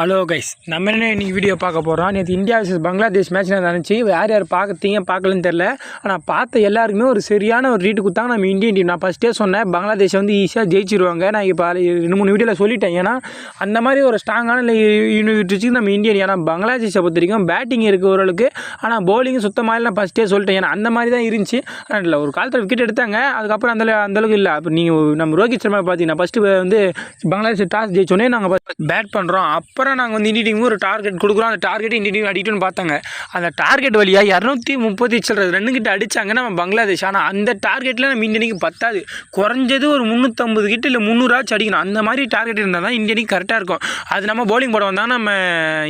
Hello guys நம்ம என்ன இன்னைக்கு வீடியோ பார்க்க போகிறோம் நேற்று இந்தியா vs பங்களாதேஷ் மேட்ச் நான் நினச்சி யார் யார் பார்க்கத்தீங்க பார்க்கலன்னு தெரில ஆனால் பார்த்த எல்லாருக்குமே ஒரு சரியான ஒரு ரீட்டு கொடுத்தாங்க. நம்ம இந்தியன் டீம் நான் ஃபஸ்ட்டே சொன்னேன் பங்களாதேஷ் வந்து ஈஸியாக ஜெயிச்சிருவாங்க. நான் இப்போ ரெண்டு மூணு வீடியோவில் சொல்லிட்டேன். ஏன்னா அந்த மாதிரி ஒரு ஸ்ட்ராங்கான யூனிவர்சிட்டி நம்ம இந்தியன் ஏன்னா பங்களாதேஷை பொறுத்த வரைக்கும் பேட்டிங் இருக்குது ஓரளவுக்கு. ஆனால் பவுலிங் சுத்தமாக இல்லை நான் ஃபஸ்ட்டே சொல்லிட்டேன். ஏன்னா அந்த மாதிரி தான் இருந்துச்சு. ஆனால் இல்லை ஒரு காலத்தில் விக்கெட் எடுத்தாங்க. அதுக்கப்புறம் அந்த அந்தளவுக்கு இல்லை. அப்போ நீங்கள் நம்ம ரோஹித் சர்மா பார்த்தீங்கன்னா ஃபஸ்ட்டு வந்து பங்களாதேஷ் டாஸ் ஜெயிச்சோடனே நாங்கள் பேட் பண்ணுறோம் அப்புறம் நாங்கள் வந்து இந்திய டீமுக்கு ஒரு டார்கெட் கொடுக்குறோம். அந்த டார்கெட் இண்டி டீம் அடிக்கணும்னு பார்த்தாங்க. அந்த டார்கெட் வழியாக இரநூத்தி முப்பத்தி சில்லறது ரெண்டு கிட்ட அடிச்சாங்க. நம்ம பங்களாதேஷ். ஆனால் அந்த டார்கெட்டில் நம்ம இந்தியனுக்கு பத்தாது. குறைஞ்சது ஒரு முந்நூற்றம்பது கிட்ட இல்லை முந்நூறாச்சும் அடிக்கணும். அந்த மாதிரி டார்கெட் இருந்தால் தான் இந்தியனுக்கு கரெக்டாக இருக்கும். அது நம்ம போலிங் போட வந்தால் நம்ம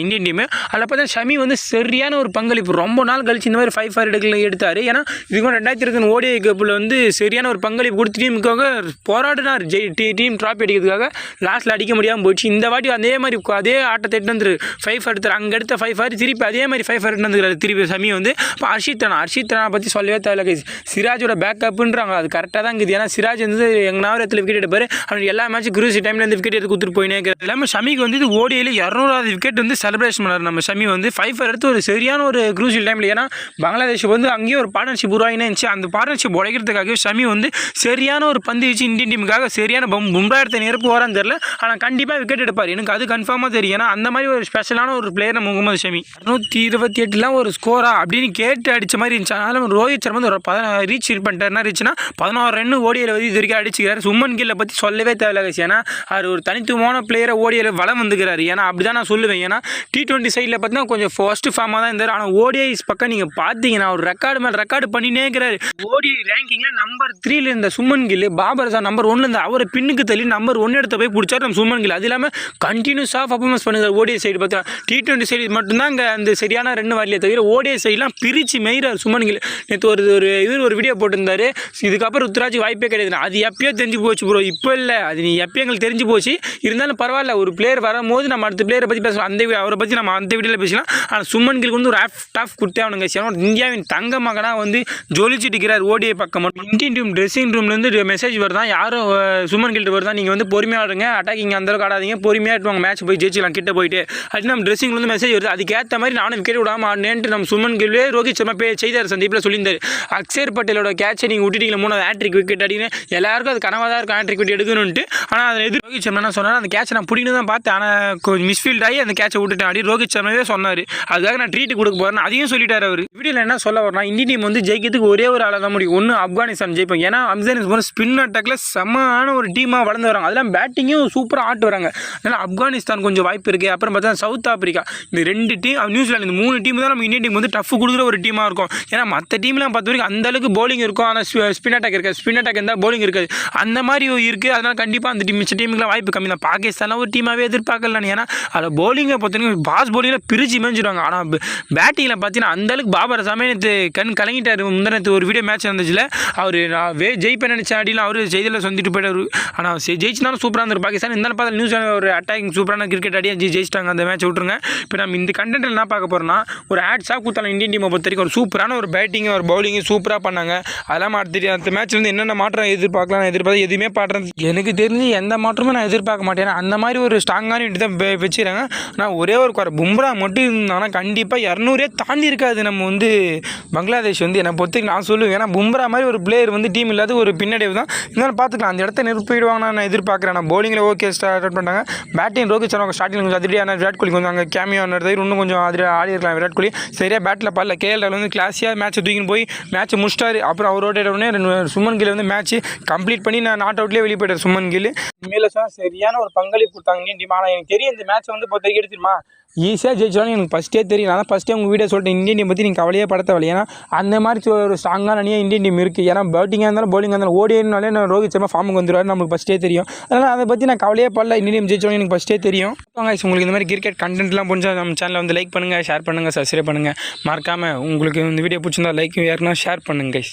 இந்தியன் டீமு அதில் பார்த்தா ஷமி வந்து சரியான ஒரு பங்களிப்பு. ரொம்ப நாள் கழிச்சு இந்த மாதிரி ஃபைவ் ஃபைவ் எடுக்கல எடுத்தார். ஏன்னா இதுக்கு ரெண்டாயிரத்தி இருபது ஓடிஐ கப்பில் வந்து சரியான ஒரு பங்களிப்பு கொடுத்து டீமுக்காக போராடினார். ஜெய் டீ டீம் ட்ராஃபி அடிக்கிறதுக்காக. லாஸ்ட்டில் அடிக்க முடியாமல் போயிடுச்சு. இந்த வாட்டி அதே மாதிரி அதே ஆட்டத்தை எட்டு வந்துரு. ஃபைவ் எடுத்தார். அங்கே எடுத்த ஃபைவ் ஃபார் திருப்பி அதே மாதிரி ஃபைவ் எடுத்து வந்துருக்காரு திருப்பி சமி வந்து இப்போ ஹர்ஷித் ராணா ஹர்ஷித் ராணா பற்றி சொல்லவே தேவையில்ல guys. சிராஜோட பேக்கப்புன்றாங்க அது கரெக்டாக தான் இருக்குது. ஏன்னா சிராஜ் வந்து எங்கனாவது இடத்துல விக்கெட் எடுப்பார். அவன் எல்லா மேட்ச்சும் குரூசி டைமில் இருந்து விக்கெட் எடுத்து கொடுத்துட்டு போயினே இருக்கிறது இல்லாமல் ஷமிக்கு வந்து இது ஓடியில் இரநூறாவது விக்கெட் வந்து செலிப்ரேஷன் பண்ணார். நம்ம ஷமி வந்து ஃபைவ் எடுத்து ஒரு சரியான ஒரு குரூசியல் டைமில் ஏன்னா பங்களாதேஷ் வந்து அங்கேயும் ஒரு பார்ட்னர்ஷிப் உருவாகினே இருந்துச்சு. அந்த பார்ட்னர்ஷிப் உடைக்கிறதுக்காக ஷமி வந்து சரியான ஒரு பந்து வச்சு இந்தியன் டீமுக்காக சரியான பம் பும்ரா எடுத்த நிரப்பு வரான்னு தெரில ஆனால் கண்டிப்பாக விக்கெட் எடுப்பார். எனக்கு அது கன்ஃபார்மாக தெரியும். ஏன்னா அந்த மாதிரி ஒரு ஸ்பெஷலான ஒரு பிளேயர் நம்ம முகமது ஷமி. நூற்றி இருபத்தி எட்டுலாம் ஒரு ஸ்கோரா அப்படின்னு கேட்டு அடிச்ச மாதிரி இருந்துச்சு. அதனால ரோஹித் சர்மா வந்து ஒரு பதினா ரீச் பண்ணிட்டார். என்ன ரீச்னா பதினாறு ரன் ஓடியில் வந்து இது வரைக்கும் அடிச்சுக்கிறார். சும்மன் கில்லை பற்றி சொல்லவே தேவையில்ல ஏன்னா அவர் ஒரு தனித்துவமான பிளேயரை ஓடியில் வளம் வந்துக்கிறாரு. ஏன்னா அப்படி தான் நான் சொல்லுவேன். ஏன்னா டி டுவெண்ட்டி சைடில் பார்த்தீங்கன்னா கொஞ்சம் ஃபர்ஸ்ட் ஃபார்மாக தான் இருந்தார். ஆனால் ஓடிஐஸ் பக்கம் நீங்கள் பார்த்தீங்கன்னா ஒரு ரெக்கார்டு மேலே ரெக்கார்டு பண்ணினே இருக்கிறாரு. ஓடிஐ ரேங்கிங்கில் நம்பர் த்ரீல இருந்த சும்மன் கில் பாபர் சார் நம்பர் ஒன்னில் இருந்த அவரை பின்னுக்கு தள்ளி நம்பர் ஒன்று எடுத்த போய் பிடிச்சார் நம்ம சும்மன் கில் அது இல்லாமல் கண்டினியூஸாக பர்ஃபார்மன்ஸ் பண்ணுறாரு ஓடிஐ சைடு பார்த்தா டி டுவெண்ட்டி சைடு மட்டும்தான் அங்கே அந்த சரியான ரெண்டு வரலையே தவிர ஓடிஐ சைடெலாம் பிரித்து மெய்கிறார் சுமன் நேற்று ஒரு ஒரு இது ஒரு வீடியோ போட்டிருந்தாரு. இதுக்கப்புறம் ருத்ராஜுக்கு வாய்ப்பே கிடையாது. அது எப்பயோ தெரிஞ்சு போச்சு ப்ரோ இப்போ இல்லை. அது நீ எப்பயோ எங்களுக்கு தெரிஞ்சு போச்சு. இருந்தாலும் பரவாயில்ல. ஒரு பிளேயர் வரும்போது நம்ம அடுத்த பிளேயரை பற்றி பேசலாம். அந்த அவரை பற்றி நம்ம அந்த வீடியோவில் பேசலாம். ஆனால் சுமன் கிலுக்கு வந்து ஒரு ஆஃப் டாஃப் கொடுத்தே அவனுங்க ஏன்னா இந்தியாவின் தங்க மகனாக வந்து ஜொலிச்சிட்டுக்கிறார் ஓடிஐ பக்கம். மட்டும் இந்தியன் டீம் ட்ரெஸ்ஸிங் ரூம்லேருந்து மெசேஜ் வருதான். யாரும் சுமன் கில்ட்டு வருதான். நீங்கள் வந்து பொறுமையாக ஆடுங்க. அட்டாக்கிங் அந்தளவுக்கு ஆடாதீங்க. பொறுமையாக எடுத்துவாங்க மேட்ச் போய் ஜெயிச்சிக்கலாம். கிட்ட போயிட்டு அப்படின்னு நம்ம ட்ரெஸ்ஸிங்லேருந்து மெசேஜ் வருது. அதுக்கேற்ற மாதிரி நானும் விக்கெட் விடாமல் ஆடினேன்ட்டு நம்ம சுமன் கில்லே ரோஹித் சர்மா பே செய்தார் சந்தீப்பில் சொல்லியிருந்தார். அக்ஷர் பட்டேலோட கேட்சை நீங்கள் விட்டுட்டீங்க மூணாவது ஹேட்ரிக் விக்கெட் அடின்னு. எல்லாருக்கும் அது கனவாக தான் இருக்கும் ஹேட்ரிக் விக்கெட் எடுக்கணும்ட்டு ஆனால் அதை எதிர் ரோஹித் சர்மா என்ன சொன்னார்? அந்த கேட்சை நான் பிடிக்கணும் தான் பார்த்தேன். ஆனால் கொஞ்சம் மிஸ்ஃபீல்ட் ஆகி அந்த கேட்சை விட்டுட்டேன். அப்படி ரோஹித் சர்மாவே சொன்னார். அதுக்காக நான் ட்ரீட் கொடுக்க போகிறேன் அதையும் சொல்லிட்டார் அவர். வீடியோவில் என்ன சொல்ல வரனா இந்தியன் டீம் வந்து ஜெயிக்கிறதுக்கு ஒரே ஒரு ஆளாக தான் முடியும். ஒன்று ஆப்கானிஸ்தான் ஜெயிப்பாங்க. ஏன்னா அப்கானிஸ்தான் ஸ்பின் அட்டாக்ல செம்மயான ஒரு டீமாக வளர்ந்து வராங்க. அதெல்லாம் பேட்டிங்கும் சூப்பராக ஆட்டு வராங்க. அதனால் ஆப்கானிஸ்தான் கொஞ்சம் வாய்ப்பு இருக்குது அப்புறம் பார்த்தா சவுத் ஆப்பிரிக்கா இந்த ரெண்டு டீம் நியூசிலாந்து இந்த மூணு டீம் தான் நம்ம இந்தியன் டீம் வந்து டஃப் கொடுக்குற ஒரு டீமாக இருக்கும். ஏன்னா மற்ற டீம்லாம் பார்த்த வரைக்கும் அந்த அளவுக்கு இருக்கும். ஆனால் ஸ்பின் அட்டாக் இருக்காது. ஸ்பின் அட்டாக் இருந்தால் bowling இருக்காது. அந்த மாதிரி இருக்குது அதனால் கண்டிப்பாக அந்த டீம் மிச்ச டீமுக்குலாம் வாய்ப்பு கம்மி தான். பாகிஸ்தான் ஒரு டீமாகவே எதிர்பார்க்கல ஏன்னா அதில் bowling-அ பொறுத்த வரைக்கும் பாஸ் bowling-ல பிரிச்சு ஆனால் பேட்டிங்கில் பார்த்தீங்கன்னா அந்தளவுக்கு பாபர் சாமி நேற்று கண் கலங்கிட்டார். முந்தினத்து ஒரு வீடியோ மேட்ச் இருந்துச்சுல அவர் வே ஜெயிப்பேன் நினச்ச அடியில் அவர் செய்தியில் சொல்லிட்டு போயிட்டார். ஆனால் செ- ஜெயிச்சினாலும் சூப்பராக இருந்தார் பாகிஸ்தான் இருந்தாலும் பார்த்தா நியூஸ் ஒரு அட்டாக்கிங் சூப்பரான கிரிக்கெட் அடி ஜெயி- ஜெயிச்சிட்டாங்க. அந்த மேட்ச் விட்ருங்க இப்போ நம்ம இந்த கண்டென்ட்டில் என்ன பார்க்க போகிறோம்னா ஒரு ஆட்ஸாக கொடுத்தாலும் இந்தியன் டீமை பொறுத்த வரைக்கும் ஒரு சூப்பரான ஒரு பேட்டிங் ஒரு பவுலிங் சூப்பராக பண்ணாங்க. அதெல்லாம் அடுத்த அந்த மேட்ச்லேருந்து என்னென்ன மாற்றம் எதிர்பார்க்கலாம் நான் எதிர்பார்த்து எதுவுமே பாடுறது எனக்கு தெரிஞ்சு எந்த மாற்றமும் நான் எதிர்பார்க்க மாட்டேன். அந்த மாதிரி ஒரு ஸ்ட்ராங்கான இட்டு தான் வச்சுக்கிறாங்க ஆனால் ஒரே ஒரு குறை பும்ரா மட்டும் இருந்தாங்கன்னா கண்டிப்பாக இரநூறே தாண்டி இருக்காது. நம்ம வந்து பங்களாதேஷ் வந்து என்னை பொறுத்து நான் சொல்லுவேன். ஏன்னா பும்ரா மாதிரி ஒரு பிளேயர் வந்து டீம் இல்லாத ஒரு பின்னடைவு தான். இருந்தாலும் பார்த்துக்கலாம். அந்த இடத்த நிரப்பிடுவாங்க நான் எதிர்பார்க்குறேன். நான் bowling-ல ஓகே ஸ்டார்ட் பண்ணாங்க பேட்டிங் ரோஹித் சர்மா ஸ்டார்டிங் கொஞ்சம் அதிரடியான விராட் கோலி கொஞ்சம் அங்கே கேமியோ நடந்தது இன்னும் கொஞ்சம் அதிர ஆடி இருக்கலாம் விராட் கோலி. சரியாக பேட்டில் பல்ல கேஎல் ராகுல் வந்து கிளாஸியாக மேட்ச்சை தூக்கின்னு போய் மேட்ச்சை முடிச்சிட்டாரு. அப்புறம் அவரோட உடனே சுமன் கில் வந்து மேட்ச் கம்ப்ளீட் பண்ணி நான் நாட் அவுட்லேயே வெளியே போயிட்டார் சுமன் கில். மேலே சரியான ஒரு பங்களிப்பு கொடுத்தாங்க. இந்தியன் டீம் ஆனால் எனக்கு தெரியும் இந்த மேட்ச் வந்து இப்போ தெரிய எடுத்துருமா? ஈஸியாக ஜெயிச்சாலும் எனக்கு ஃபஸ்ட்டே தெரியும். நான் தான் ஃபஸ்ட்டே உங்கள் வீடியோ சொல்லிட்டு இந்தியன் டீம் பற்றி நீங்கள் கவலையே பட தேவையில்லை ஏன்னா அந்த மாதிரி ஒரு ஸ்ட்ராங்கான அணியாக இந்தியன் டீம் இருக்குது ஏன்னா பேட்டிங்காக இருந்தாலும் bowling-ஆ இருந்தாலும் ஓடினாலே நான் ரோஹித் சர்மா ஃபார்முக்கு வந்துடுவார் நமக்கு ஃபஸ்ட்டே தெரியும். அதனால் அதை பற்றி நான் கவலையே படல. இந்தியன் டீம் ஜெயிச்சாலும் எனக்கு ஃபஸ்ட்டே தெரியும். Guys, உங்களுக்கு இந்த மாதிரி கிரிக்கெட் கண்டென்ட்லாம் புரிஞ்சால் நம்ம சேனலை வந்து லைக் பண்ணுங்கள் ஷேர் பண்ணுங்கள் சப்ஸ்கிரைப் பண்ணுங்கள் மறக்காமல் உங்களுக்கு இந்த வீடியோ பிடிச்சிருந்தா லைக் ஏற்கனவே ஷேர் பண்ணுங்க guys.